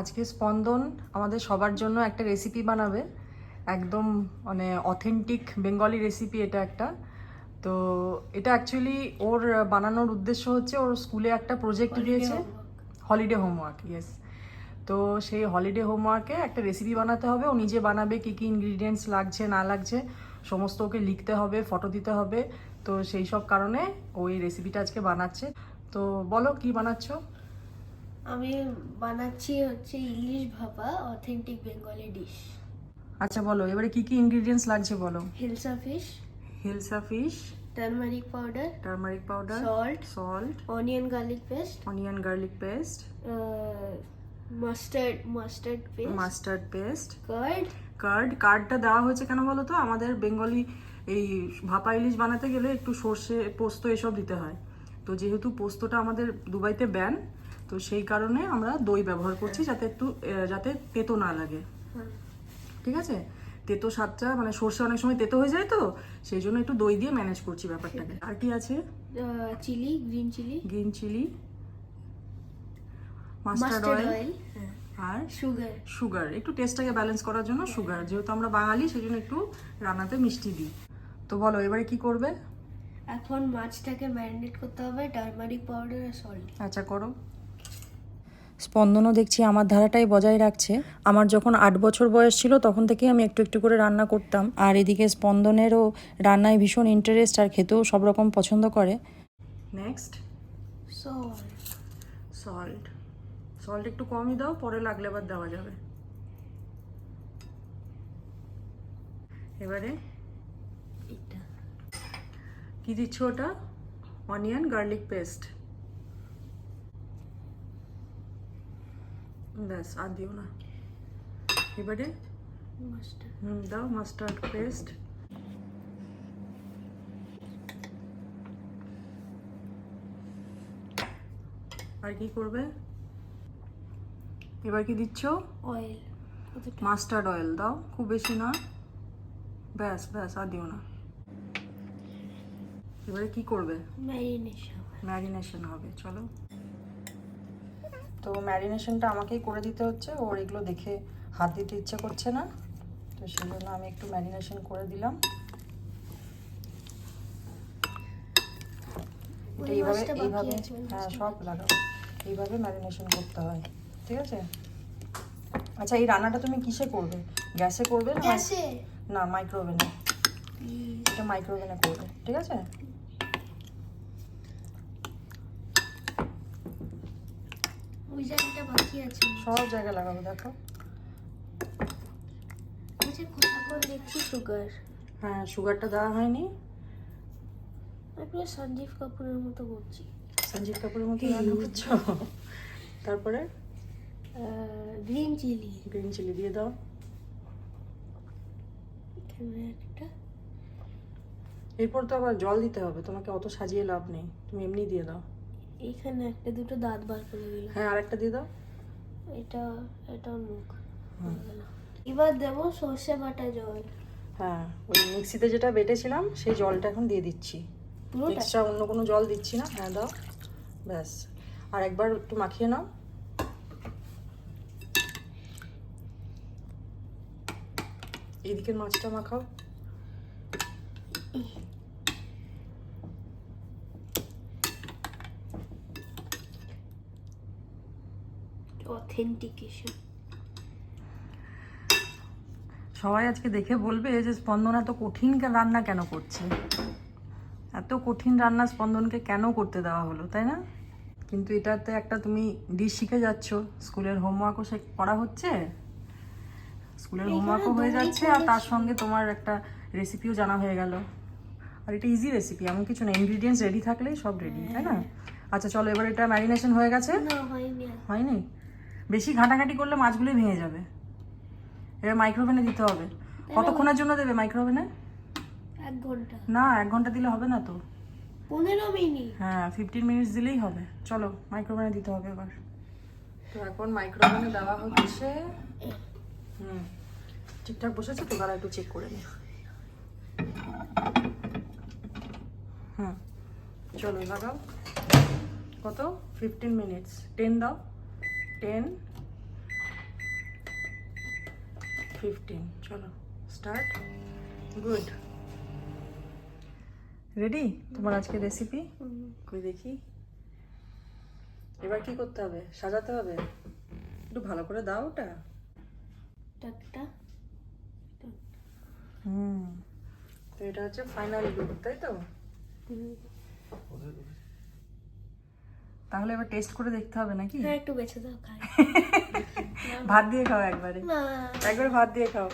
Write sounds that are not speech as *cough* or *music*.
আজকে স্পন্দন আমাদের সবার জন্য একটা রেসিপি বানাবে। একদম মানে অথেন্টিক বেঙ্গলি রেসিপি এটা একটা। তো এটা অ্যাকচুয়ালি ওর বানানোর উদ্দেশ্য হচ্ছে ওর স্কুলে একটা প্রজেক্ট দিয়েছে হলিডে হোমওয়ার্ক ইয়েস তো সেই হলিডে হোমওয়ার্কে একটা রেসিপি বানাতে হবে। ও নিজে বানাবে কী কী ইনগ্রিডিয়েন্টস লাগছে না লাগছে সমস্ত ওকে লিখতে হবে ফটো দিতে হবে। তো সেই সব কারণে ওই রেসিপিটা আজকে বানাচ্ছে। তো বলো কি বানাচ্ছো? আমি বানাচ্ছি হচ্ছে ইলিশ ভাপা অথেন্টিক বেঙ্গলি ডিশ আচ্ছা বলো এবারে কি কি ইনগ্রেডিয়েন্টস লাগছে বলো? Hilsa fish hilsa fish turmeric powder turmeric powder salt salt onion garlic paste onion garlic paste mustard mustard paste mustard paste curd curd কার্ডটা দেওয়া হয়েছে কেন বলো তো? আমাদের বেঙ্গলি এই ভাপা ইলিশ বানাতে গেলে একটু সর্ষে পোস্ত এসব দিতে হয়। তো যেহেতু পোস্তটা আমাদের দুবাইতে ব্যান তো সেই কারণে আমরা দই ব্যবহার করছি যাতে একটু যাতে তেতো না লাগে। ঠিক আছে? তেতো স্বাদটা মানে সর্ষে অনেক সময় তেতো হয়ে যায় তো সেই জন্য একটু দই দিয়ে ম্যানেজ করছি ব্যাপারটাকে। আর কি আছে? Chilli green chilli. Green chilli. Mustard oil. Oil আর সুগার। সুগার। একটু টেস্টটাকে ব্যালেন্স করার জন্য সুগার। যেহেতু আমরা বাঙালি সেই জন্য একটু রান্নাতে মিষ্টি দিই। তো বলো এবারে কি করবে? এখন মাছটাকে ম্যারিনেট করতে হবে টার্মারিক পাউডার আর সল্ট আচ্ছা করো। স্পন্দনও দেখছি আমার ধারাটাই বজায় রাখছে। আমার যখন আট বছর বয়স ছিল তখন থেকেই আমি একটু একটু করে রান্না করতাম। আর এদিকে স্পন্দনেরও রান্নায় ভীষণ ইন্টারেস্ট আর খেতেও সব রকম পছন্দ করে। নেক্সট সল্ট সল্ট সল্ট একটু কমই দাও পরে লাগলে আবার দেওয়া যাবে। এবারে কি দিচ্ছ ওটা? অনিয়ন গার্লিক পেস্ট ব্যাস আর দিও না। এবারে? হুম দাও মাস্টার্ড পেস্ট আর কি করবে? এবার কি দিচ্ছ? অয়েল মাস্টার্ড অয়েল দাও। খুব বেশি না ব্যাস ব্যাস আর দিও না। এবারে কি করবে? ম্যারিনেশন ম্যারিনেশন হবে চলো। তো ম্যারিনেশনটা আমাকেই করে দিতে হচ্ছে। ওর এগুলো দেখে হাত দিতে ইচ্ছে করছে না। তো সেই জন্য আমি একটু ম্যারিনেশন করে দিলাম। এইভাবে এইভাবে হ্যাঁ সব লাগাও। এইভাবে ম্যারিনেশন করতে হয় ঠিক আছে? আচ্ছা এই রান্নাটা তুমি কিসে করবে? গ্যাসে করবে না? না মাইক্রোওভেনে। এটা মাইক্রোওভেনে করবে ঠিক আছে? ওই জায়গাটা বাকি আছে। সব জায়গায় লাগাবো দেখো। যে কোথা করে দেখছি সুগার হ্যাঁ সুগারটা দেওয়া হয়নি। আমি সঞ্জীব কাপুরের মতো করছি। সঞ্জীব কাপুরের মতো রান্না করছ? তারপরে? গ্রিন চিলি গ্রিন চিলি দিয়ে দাও। একটা। এরপর তো আবার জল দিতে হবে তোমাকে অত সাজিয়ে লাভ নেই। তুমি এমনি দিয়ে দাও। এইখানে একটা দুটো দাঁত বার করে দিলাম হ্যাঁ আরেকটা দিয়ে দাও। এটা এটা মুখ। এবার দেবো সর্ষে বাটা জল। হ্যাঁ ওই মিক্সিতে যেটা বেটেছিলাম সেই জলটা এখন দিয়ে দিচ্ছি। পুরোটা? এক্সট্রা অন্য কোনো জল দিচ্ছি না। হ্যাঁ দাও। ব্যাস। আর একবার একটু মাখিয়ে নাও। এইদিকের মাছটা মাখাও। অথেন্টিকেশন সবাই আজকে দেখে বলবে যে স্পন্দন এত কঠিন রান্না কেন করছে? এত কঠিন রান্না স্পন্দনকে কেন করতে দেওয়া হলো তাই না? কিন্তু এটাতে একটা তুমি ডিশ শিখে যাচ্ছ। স্কুলের হোমওয়ার্কও সে করা হচ্ছে। স্কুলের হোমওয়ার্কও হয়ে যাচ্ছে আর তার সঙ্গে তোমার একটা রেসিপিও জানা হয়ে গেল। আর এটা ইজি রেসিপি এমন কিছু না। ইনগ্রিডিয়েন্টস রেডি থাকলেই সব রেডি তাই না? আচ্ছা চলো এবার এটা ম্যারিনেশন হয়ে গেছে। হয়নি? বেশি ঘাটাঘাটি করলে মাছগুলোই ভেঙে যাবে। এবার মাইক্রোওভেনে দিতে হবে। কতক্ষণের জন্য দেবে মাইক্রোওভেনে এক ঘণ্টা। না এক ঘণ্টা দিলে হবে না তো। পনেরো মিনিট। হ্যাঁ ফিফটিন মিনিটস দিলেই হবে। চলো মাইক্রোওভেনে দিতে হবে এবার। তো এখন মাইক্রোওভেনে দেওয়া হচ্ছে। হুম ঠিকঠাক বসেছে তো? তারা একটু চেক করে নি। হুম চলো লাগাও কত? ফিফটিন মিনিটস টেন দাও। টেন ফিফটিন চলো স্টার্ট গুড রেডি তোমার আজকে রেসিপি। কই দেখি। এবার কি করতে হবে? সাজাতে হবে? একটু ভালো করে দাও ওটা। হুম। তো এটা হচ্ছে ফাইনাল লুক তাই তো। তাহলে এবার টেস্ট করে দেখতে হবে নাকি? হ্যাঁ একটু বেছে দাও খাই। *laughs* ভাত দিয়ে খাও একবারে। একবার ভাত দিয়ে খাও।